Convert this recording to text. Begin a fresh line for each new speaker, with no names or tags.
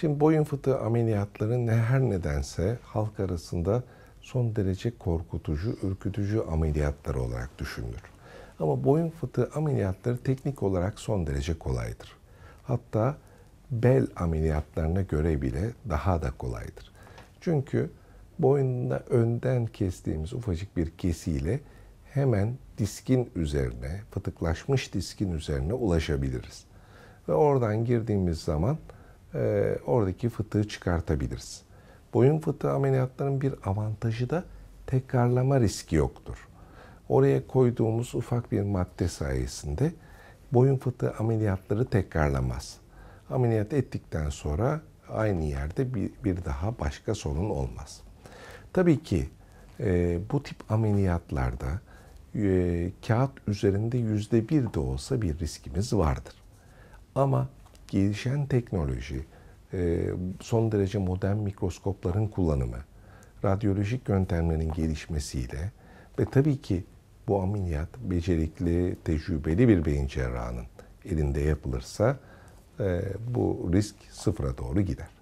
Şimdi boyun fıtığı ameliyatları ne her nedense halk arasında son derece korkutucu, ürkütücü ameliyatlar olarak düşünülür. Ama boyun fıtığı ameliyatları teknik olarak son derece kolaydır. Hatta bel ameliyatlarına göre bile daha da kolaydır. Çünkü boynunda önden kestiğimiz ufacık bir kesiyle hemen diskin üzerine, fıtıklaşmış diskin üzerine ulaşabiliriz. Ve oradan girdiğimiz zaman e, oradaki fıtığı çıkartabiliriz. Boyun fıtığı ameliyatlarının bir avantajı da tekrarlama riski yoktur. Oraya koyduğumuz ufak bir madde sayesinde boyun fıtığı ameliyatları tekrarlamaz. Ameliyat ettikten sonra aynı yerde bir, bir daha başka sorun olmaz. Tabii ki e, bu tip ameliyatlarda e, kağıt üzerinde yüzde bir de olsa bir riskimiz vardır. Ama gelişen teknoloji, e, son derece modern mikroskopların kullanımı, radyolojik yöntemlerin gelişmesiyle ve tabii ki bu ameliyat becerikli, tecrübeli bir beyin cerrahının elinde yapılırsa e, bu risk sıfıra doğru gider.